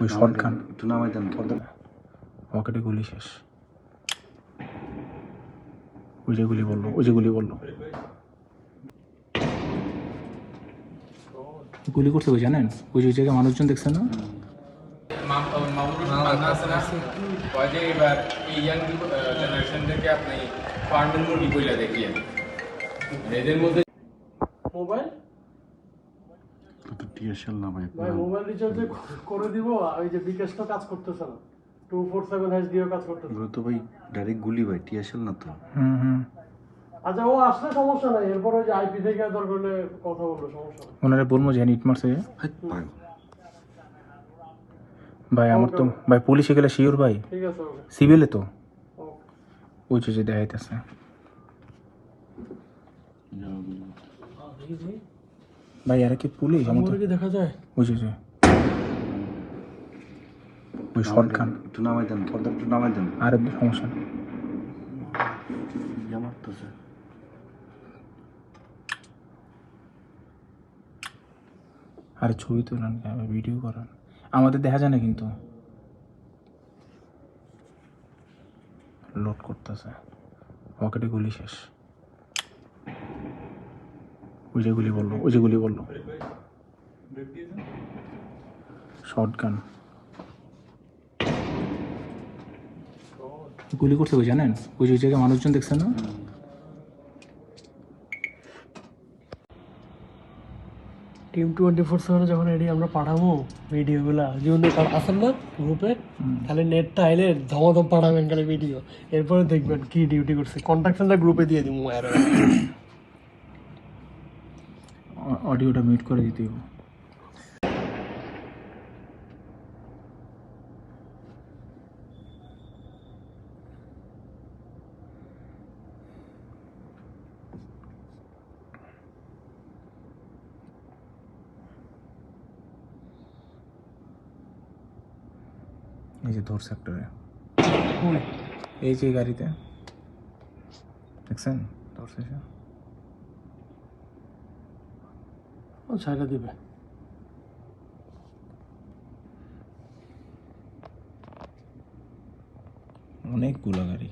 ওই শর্ট একটু নামাই দেন। পকেটে গুলি শেষ। ওই যে গুলি বলল ওই যে গুলি বলল। গুলি করতে ওই জানেন? ওই যে ওই জায়গায় মানুষজন দেখছেন না? এদের যে টিএসএল না ভাই ভাই মোবাইল রিচার্জ করে দিব ওই যে বিকাশ তো কাজ করতেছে না। টু ফোর সেভেন হ্যাশ দিয়েও কাজ করতেছে। এগুলো তো ভাই ডাইরেক্ট গুলি ভাই টিএসএল না তো? হুম হুম। আচ্ছা ও আসলে সমস্যা নাই এরপর ওই যে আইপি থেকে দরকার হলে কথা বলব সমস্যা নাই। ওনারা বলব যে ইট মারছে ভাই আমার তো ভাই পুলিশে গেলে শিওর ভাই। ঠিক আছে সিভিলে তো। ওই যে যে দেখাইতেছে। ভাই আর কি পুলিশ? আমার তো মুরগি দেখা যায়। ওই যে যে। ওই শর্ট গান একটু নামাই দেন পর্দা একটু নামাই দেন। আর একটু সমস্যা নেই। ইয়া মারতেছে। আরে ছবি তুলেন ভিডিও করেন। আমাদের দেখা যায় না কিন্তু। লোড করতেছে। পকেটে গুলি শেষ। ওই যে গুলি বলল ওই যে গুলি বলল। শর্ট গান গুলি করতে ওই জানেন? ওই যে জায়গায় মানুষজন দেখছেন না? টিম টোয়েন্টি ফোর সেভেনে যখন এডি আমরা পাঠাবো ভিডিওগুলা যেমন আসেন না গ্রুপে তাহলে নেটটা আইলে ধমাধম পাঠাবেন খালি ভিডিও এরপরে দেখবেন কি ডিউটি করছে। কন্ট্রাকশনটা গ্রুপে দিয়ে দিব আর অডিওটা মিউট করে দিতে হবে এই যে ধর সেক্টরে এই যে গাড়িতে দেখছেন ধরছে সে। ছাইরা দিবে অনেকগুলো গাড়ি